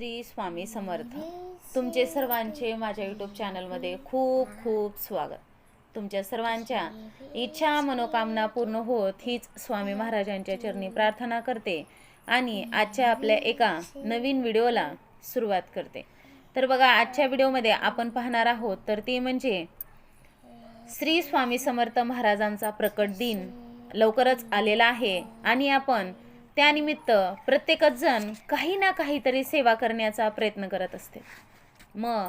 श्री स्वामी समर्थ. तुमचे सर्वांचे माझ्या यूट्यूब चॅनलमध्ये खूप खूप स्वागत. तुमच्या सर्वांच्या इच्छा मनोकामना पूर्ण होत हीच स्वामी महाराजांच्या चरणी प्रार्थना करते आणि आजच्या आपल्या एका नवीन व्हिडिओला सुरुवात करते. तर बघा आजच्या व्हिडिओमध्ये आपण पाहणार आहोत तर ते म्हणजे श्री स्वामी समर्थ महाराजांचा प्रकट दिन लवकरच आलेला आहे आणि आपण त्यानिमित्त प्रत्येकच जण काही ना काहीतरी सेवा करण्याचा प्रयत्न करत असते. मग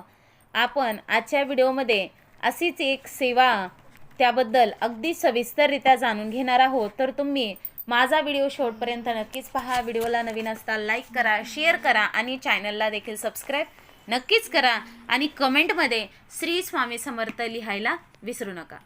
आपण आजच्या व्हिडिओमध्ये अशीच एक सेवा त्याबद्दल अगदी सविस्तररित्या जाणून घेणार आहोत. तर तुम्ही माझा व्हिडिओ शेवटपर्यंत नक्कीच पहा. व्हिडिओला नवीन असता लाईक करा शेअर करा आणि चॅनलला देखील सबस्क्राईब नक्कीच करा आणि कमेंटमध्ये श्री स्वामी समर्थ लिहायला विसरू नका.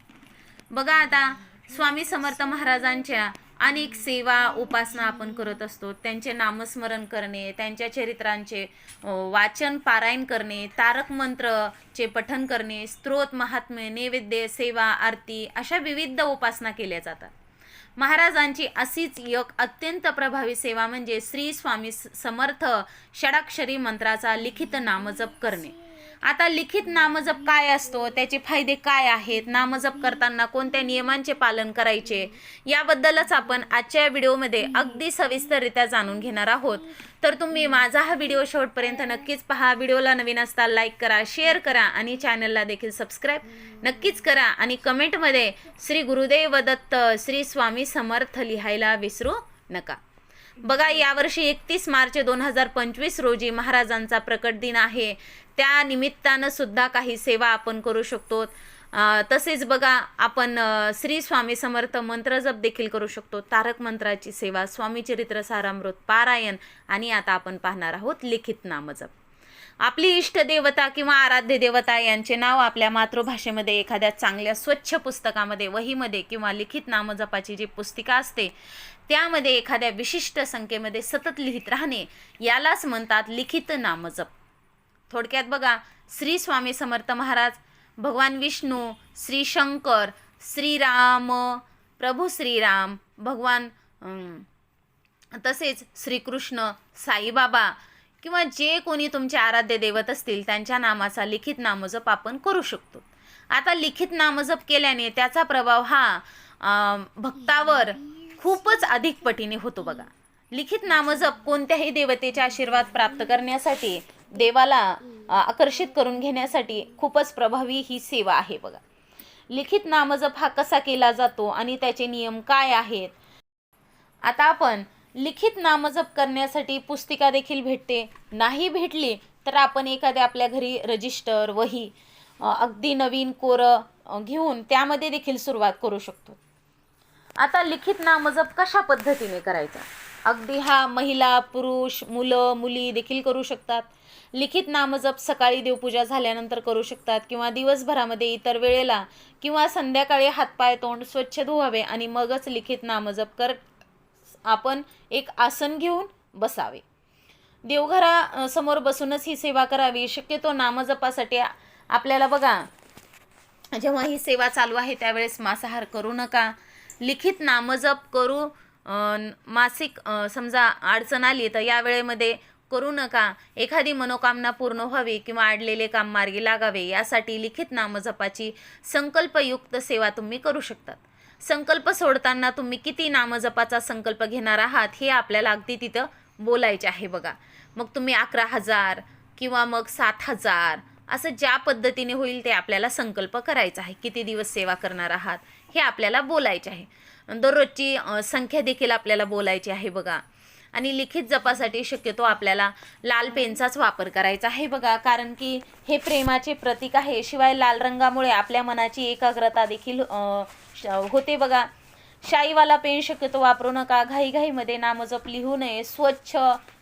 बघा आता स्वामी समर्थ महाराजांच्या अनेक सेवा उपासना आपण करत असतो. त्यांचे नामस्मरण करणे त्यांच्या चरित्रांचे वाचन पारायण करणे तारक मंत्रचे पठन करणे स्त्रोत महात्म्य नैवेद्य सेवा आरती अशा विविध उपासना केल्या जातात. महाराजांची अशीच एक अत्यंत प्रभावी सेवा म्हणजे श्री स्वामी स- समर्थ षडाक्षरी मंत्राचा लिखित नामजप करणे. आता लिखित नामजप काय असतो? त्याचे फायदे काय आहेत? नामजप करताना कोणत्या नियमांचे पालन करायचे? याबद्दलच आपण आजच्या व्हिडिओमध्ये अगदी सविस्तररित्या जाणून घेणार आहोत. तर तुम्ही माझा हा व्हिडिओ शेवटपर्यंत नक्कीच पहा. व्हिडिओला नवीन असता लाईक करा शेअर करा आणि चॅनलला देखील सबस्क्राईब नक्कीच करा आणि कमेंटमध्ये श्री गुरुदेव दत्त श्री स्वामी समर्थ लिहायला विसरू नका. बघा यावर्षी एकतीस मार्च दोन हजार पंचवीस रोजी महाराजांचा प्रकट दिन आहे. त्या निमित्तानं सुद्धा काही सेवा आपण करू शकतो. तसेच बघा आपण श्री स्वामी समर्थ मंत्र जप देखील करू शकतो. तारक मंत्राची सेवा स्वामी चरित्र सारामृत पारायण आणि आता आपण पाहणार आहोत लिखित नामजप. आपली इष्ट देवता किंवा आराध्य देवता यांचे नाव आपल्या मातृभाषेमध्ये एखाद्या चांगल्या स्वच्छ पुस्तकामध्ये वहीमध्ये किंवा लिखित नामजपाची जी पुस्तिका असते त्यामध्ये एखाद्या विशिष्ट संख्येमध्ये सतत लिहित राहणे यालाच म्हणतात लिखित नामजप. थोडक्यात बघा श्री स्वामी समर्थ महाराज भगवान विष्णू श्री शंकर श्रीराम प्रभू श्रीराम भगवान तसेच श्रीकृष्ण साईबाबा किंवा जे कोणी तुमचे आराध्य दैवत असतील त्यांच्या नामाचा लिखित नामजप आपण करू शकतो. आता लिखित नामजप केल्याने त्याचा प्रभाव हा भक्तावर खूपच अधिक पटीने होतो बघा. लिखित नामजप कोणत्याही देवतेचे आशीर्वाद प्राप्त करण्यासाठी देवाला आकर्षित करून घेण्यासाठी खूपच प्रभावी ही सेवा आहे बघा. लिखित नामजप हा कसा केला जातो आणि त्याचे नियम काय आहेत? आता आपण लिखित नामजप करण्यासाठी पुस्तिका देखील भेटते. नाही भेटली तर आपण एखाद्या आपल्या घरी रजिस्टर वही अगदी नवीन कोरं घेऊन त्यामध्ये देखील सुरुवात करू शकतो. आता लिखित नामजप कशा पद्धतीने करायचा? अगदी हा महिला पुरुष मुलं मुली देखील करू शकतात. लिखित नामजप सकाळी देवपूजा झाल्यानंतर करू शकतात किंवा दिवसभरामध्ये इतर वेळेला किंवा संध्याकाळी हातपाय तोंड स्वच्छ धुवावे आणि मगच लिखित नामजप कर आपण एक आसन घेऊन बसावे. देवघरा समोर बसूनच ही सेवा करावी. शक्यतो नामजपासाठी आपल्याला बघा जेव्हा ही सेवा चालू आहे त्यावेळेस मांसाहार करू नका. लिखित नामजप करू मासिक समजा अडचण आली तर या वेळेमध्ये करू नका. एखादी मनोकामना पूर्ण व्हावी किंवा अडलेले काम मार्गी लागावे. यासाठी लिखित नामजपाची संकल्पयुक्त सेवा तुम्ही करू शकतात. संकल्प सोडताना तुम्ही किती नामजपाचा संकल्प घेणार आहात हे आपल्याला अगदी तिथं बोलायचे आहे बघा. मग तुम्ही अकरा हजार किंवा मग सात हजार असं ज्या पद्धतीने होईल ते आपल्याला संकल्प करायचा आहे. किती दिवस सेवा करणार आहात हे आपल्याला बोलायचे आहे. दररोजची संख्या देखील आपल्याला बोलायची आहे बघा. आणि लिखित जपासाठी शक्यतो आपल्याला लाल पेनचाच वापर करायचा आहे. बघा कारण की हे प्रेमाचे प्रतीक आहे. शिवाय लाल रंगामुळे आपल्या मनाची एकाग्रता देखील श- होते बघा. शाईवाला पेन शक्यतो वापरू नका. घाईघाईमध्ये नामजप लिहू नये. स्वच्छ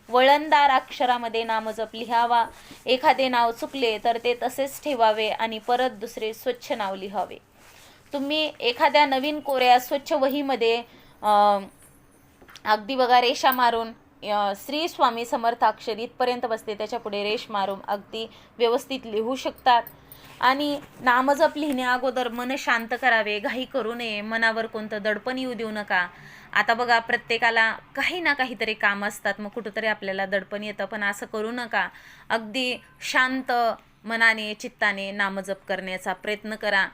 वळणदार अक्षरामध्ये नामजप लिहावा. एखादे नाव चुकले तर ते तसेच ठेवावे आणि परत दुसरे स्वच्छ नाव लिहावे. तुम्ही एखाद्या नवीन कोऱ्या स्वच्छ वहीमध्ये अगदी बघा रेषा मारून श्री स्वामी समर्थाक्षर इथपर्यंत बसते त्याच्यापुढे रेष मारून अगदी व्यवस्थित लिहू शकतात. आणि नामजप लिहिण्या अगोदर मन शांत करावे घाई करू नये मनावर कोणतं दडपण येऊ देऊ नका. आता बघा प्रत्येकाला काही ना काहीतरी काम असतात मग कुठंतरी आपल्याला दडपण येतं पण असं करू नका. अगदी शांत मनाने चित्ताने नामजप करण्याचा प्रयत्न करा.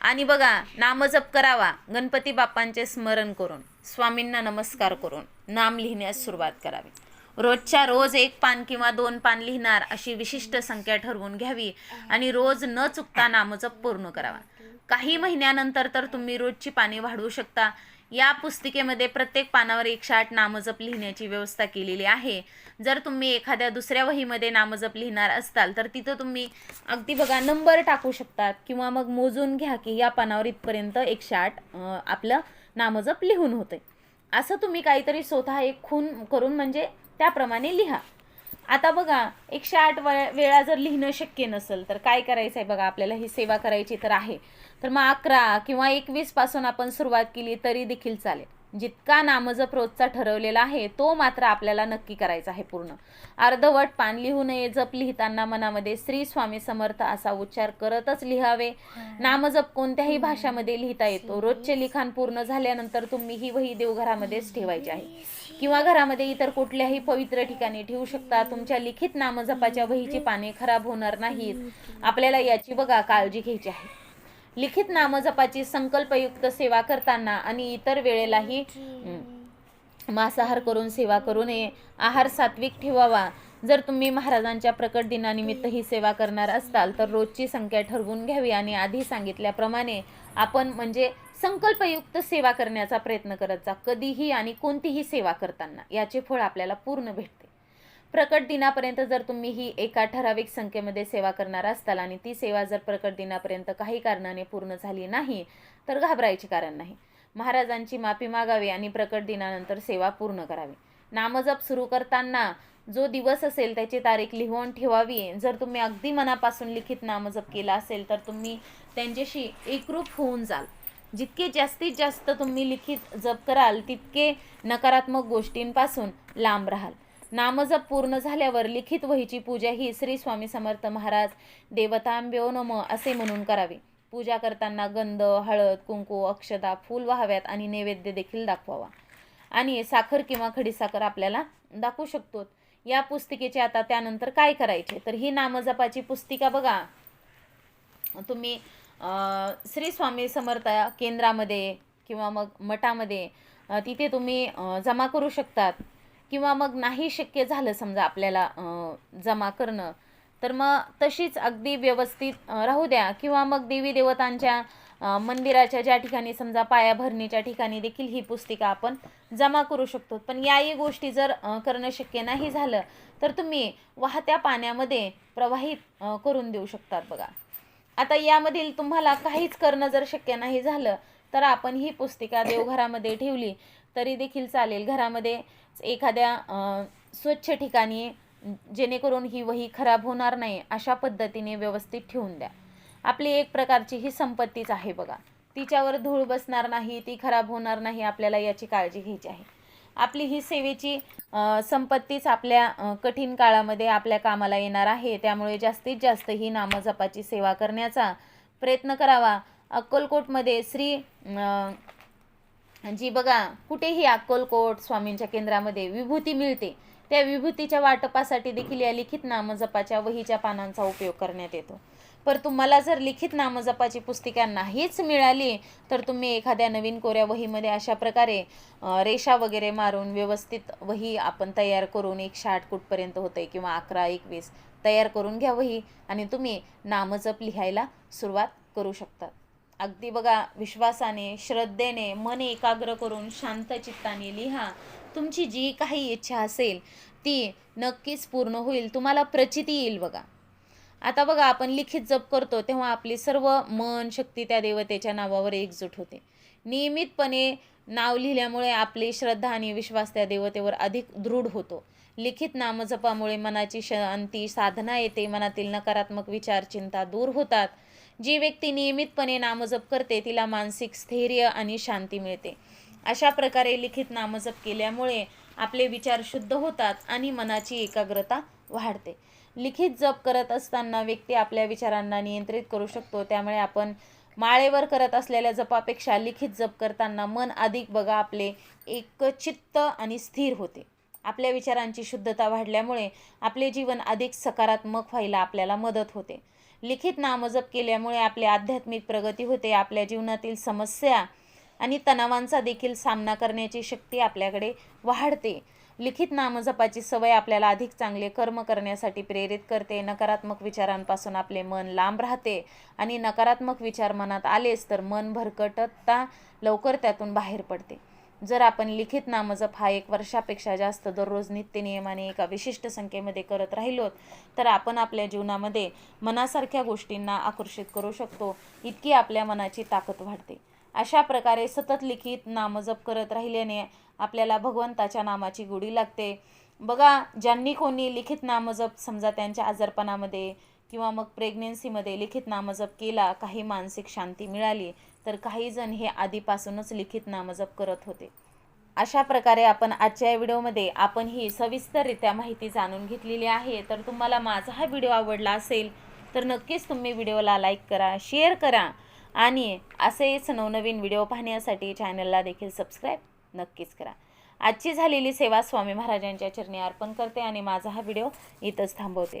आणि बघा नामजप करावा गणपती बाप्पांचे स्मरण करून. स्वामींना नमस्कार करून नाम लिहिण्यास सुरुवात करावी. रोजच्या रोज एक पान किंवा दोन पान लिहिणार अशी विशिष्ट संख्या ठरवून घ्यावी आणि रोज न चुकता नामजप पूर्ण करावा. काही महिन्यानंतर तर तुम्ही रोजची पाने वाढवू शकता. या पुस्तिकेमध्ये प्रत्येक पानावर एकशे आठ नामजप लिहिण्याची व्यवस्था केलेली आहे. जर तुम्ही एखाद्या दुसऱ्या वहीमध्ये नामजप लिहिणार असताल तर तिथं तुम्ही अगदी बघा नंबर टाकू शकतात किंवा मग मोजून घ्या की या पानावर इथपर्यंत एकशे आठ आपलं नामजप लिहून होते. असं तुम्ही काहीतरी स्वतः एक खून करून म्हणजे त्याप्रमाणे लिहा. आता बघा एकशे आठ वेळा जर लिहिणं शक्य नसेल तर काय करायचं आहे बघा आपल्याला ही सेवा करायची तर आहे. तर मग अकरा किंवा एकवीसपासून आपण सुरुवात केली तरी देखील चालेल. जितका नामजप रोजचा ठरवलेला आहे तो मात्र आपल्याला नक्की करायचा आहे पूर्ण. अर्धवट पान लिहू नये जप लिहिताना मनामध्ये श्री स्वामी समर्थ असा उच्चार करतच लिहावे. नामजप कोणत्याही भाषामध्ये लिहिता येतो. रोजचे लिखाण पूर्ण झाल्यानंतर तुम्ही ही वही देवघरामध्येच ठेवायची आहे. किंवा घरामध्ये इतर कुठल्याही पवित्र ठिकाणी ठेवू शकता. तुमच्या लिखित नामजपाच्या वहीची पाने खराब होणार नाहीत. आपल्याला याची बघा काळजी घ्यायची आहे. लिखित नामजपाची संकल्पयुक्त सेवा करताना आणि इतर वेळेलाही मांसाहार करून सेवा करू नये. आहार सात्विक ठेवावा. जर तुम्ही महाराजांच्या प्रकट दिनानिमित्त ही सेवा करणार असताल तर रोजची संख्या ठरवून घ्यावी आणि आधी सांगितल्याप्रमाणे आपण म्हणजे संकल्पयुक्त सेवा करण्याचा प्रयत्न करत जा. कधीही आणि कोणतीही सेवा करताना याचे फळ आपल्याला पूर्ण भेटते. प्रकट दिनापर्यंत जर तुम्ही ही एका ठराविक संख्येमध्ये सेवा करणार असताल आणि ती सेवा जर प्रकट दिनापर्यंत काही कारणाने पूर्ण झाली नाही तर घाबरायचे कारण नाही. महाराजांची माफी मागावी आणि प्रकट दिनानंतर सेवा पूर्ण करावी. नामजप सुरू करताना जो दिवस असेल त्याची तारीख लिहून ठेवावी. जर तुम्ही अगदी मनापासून लिखित नामजप केला असेल तर तुम्ही त्यांच्याशी एकरूप होऊन जाल. जितके जास्तीत जास्त तुम्ही लिखित जप कराल तितके नकारात्मक गोष्टींपासून लांब राहाल. नामजप पूर्ण झाल्यावर लिखित वहीची पूजा ही श्री स्वामी समर्थ महाराज देवतांब्यो नम असे म्हणून करावी. पूजा करताना गंध हळद कुंकू अक्षदा फूल व्हाव्यात आणि नैवेद्य देखील दाखवावा. आणि साखर किंवा खडीसाखर आपल्याला दाखवू शकतो या पुस्तिकेचे आता त्यानंतर काय करायचे? तर ही नामजपाची पुस्तिका बघा. तुम्ही श्री स्वामी समर्थ केंद्रामध्ये किंवा मग मठामध्ये तिथे तुम्ही जमा करू शकतात. किंवा मग नाही शक्य झालं समजा आपल्याला जमा करणं तर मग तशीच अगदी व्यवस्थित राहू द्या. किंवा मग देवी देवतांच्या मंदिराच्या ज्या ठिकाणी समजा पायाभरणीच्या ठिकाणी देखील ही पुस्तिका आपण जमा करू शकतो. पण याही गोष्टी जर करणं शक्य नाही झालं तर तुम्ही वाहत्या पाण्यामध्ये प्रवाहित करून देऊ शकतात बघा. आता यामधील तुम्हाला काहीच करणं जर शक्य नाही झालं तर आपण ही पुस्तिका देवघरामध्ये ठेवली. तरी देखील चालेल. घरामध्ये एखाद्या स्वच्छ ठिकाणी जेणेकरून ही वही खराब होणार नाही अशा पद्धतीने व्यवस्थित ठेवून द्या. आपली एक प्रकारची ही संपत्तीच आहे बघा. तिच्यावर धूळ बसणार नाही ती खराब होणार नाही आपल्याला याची काळजी घ्यायची आहे. आपली ही सेवेची संपत्तीच आपल्या कठीण काळामध्ये आपल्या कामाला येणार आहे. त्यामुळे जास्तीत जास्त ही नामजपाची सेवा करण्याचा प्रयत्न करावा. अक्कलकोटमध्ये श्री जी बघा कुठेही अक्कलकोट स्वामींच्या केंद्रामध्ये विभूती मिळते त्या विभूतीच्या वाटपासाठी देखील या लिखित नामजपाच्या वहीच्या पानांचा उपयोग करण्यात येतो. पर तुम्हाला जर लिखित नामजपाची पुस्तिका नाहीच मिळाली तर तुम्ही एखाद्या नवीन कोऱ्या वहीमध्ये अशा प्रकारे रेषा वगैरे मारून व्यवस्थित वही आपण तयार करून एकशे आठ कुठपर्यंत होते किंवा अकरा एकवीस तयार करून घ्या वही आणि तुम्ही नामजप लिहायला सुरुवात करू शकतात. अगदी बघा विश्वासाने श्रद्धेने मन एकाग्र करून शांत चित्ताने लिहा. तुमची जी काही इच्छा असेल ती नक्कीच पूर्ण होईल. तुम्हाला प्रचिती येईल बघा. आता बघा आपण लिखित जप करतो तेव्हा आपली सर्व मन शक्ती त्या देवतेच्या नावावर एकजूट होते. नियमितपणे नाव लिहिल्यामुळे आपली श्रद्धा आणि विश्वास त्या देवतेवर अधिक दृढ होतो. लिखित नामजपामुळे मनाची शांती साधना येते मनातील नकारात्मक विचार चिंता दूर होतात. जी व्यक्ती नियमितपणे नामजप करते तिला मानसिक स्थैर्य आणि शांती मिळते. अशा प्रकारे लिखित नामजप केल्यामुळे आपले विचार शुद्ध होतात आणि मनाची एकाग्रता वाढते. लिखित जप करत असताना व्यक्ती आपल्या विचारांना नियंत्रित करू शकतो. त्यामुळे आपण माळेवर करत असलेल्या जपापेक्षा लिखित जप करताना मन अधिक बघा आपले एकचित्त आणि स्थिर होते. आपल्या विचारांची शुद्धता वाढल्यामुळे आपले जीवन अधिक सकारात्मक व्हायला आपल्याला मदत होते. लिखित नामजप केल्यामुळे आपली आध्यात्मिक प्रगती होते आपल्या जीवनातील समस्या आणि तणावांचा देखील सामना करण्याची शक्ती आपल्याकडे वाढते. लिखित नामजपाची सवय आपल्याला अधिक चांगले कर्म करण्यासाठी प्रेरित करते. नकारात्मक विचारांपासून आपले मन लांब राहते आणि नकारात्मक विचार मनात आलेच तर मन भरकटता लवकर त्यातून बाहेर पडते. जर आपण लिखित नामजप हा एक वर्षापेक्षा जास्त दररोज नित्यनियमाने एका विशिष्ट संख्येमध्ये करत राहिलोत तर आपण आपल्या जीवनामध्ये मनासारख्या गोष्टींना आकर्षित करू शकतो इतकी आपल्या मनाची ताकद वाढते. अशा प्रकारे सतत लिखित नामजप करत राहिल्याने आपल्याला भगवंताच्या नामाची गोडी लागते. बघा ज्यांनी कोणी लिखित नामजप समजा त्यांच्या आजारपणामध्ये किंवा मग प्रेग्नेन्सीमध्ये लिखित नामजप केला काही मानसिक शांती मिळाली तर काही जण हे आधीपासूनच लिखित नामजप करत होते. अशा प्रकारे आपण आजच्या या व्हिडिओमध्ये आपण ही सविस्तररित्या माहिती जाणून घेतलेली आहे. तर तुम्हाला माझा हा व्हिडिओ आवडला असेल तर नक्कीच तुम्ही व्हिडिओला लाईक करा शेअर करा आणि असेच नवनवीन व्हिडिओ पाहण्यासाठी चॅनलला देखील सबस्क्राईब नक्कीच करा. आजची झालेली सेवा स्वामी महाराजांच्या चरणी अर्पण करते आणि माझा हा व्हिडिओ इथंच थांबवते.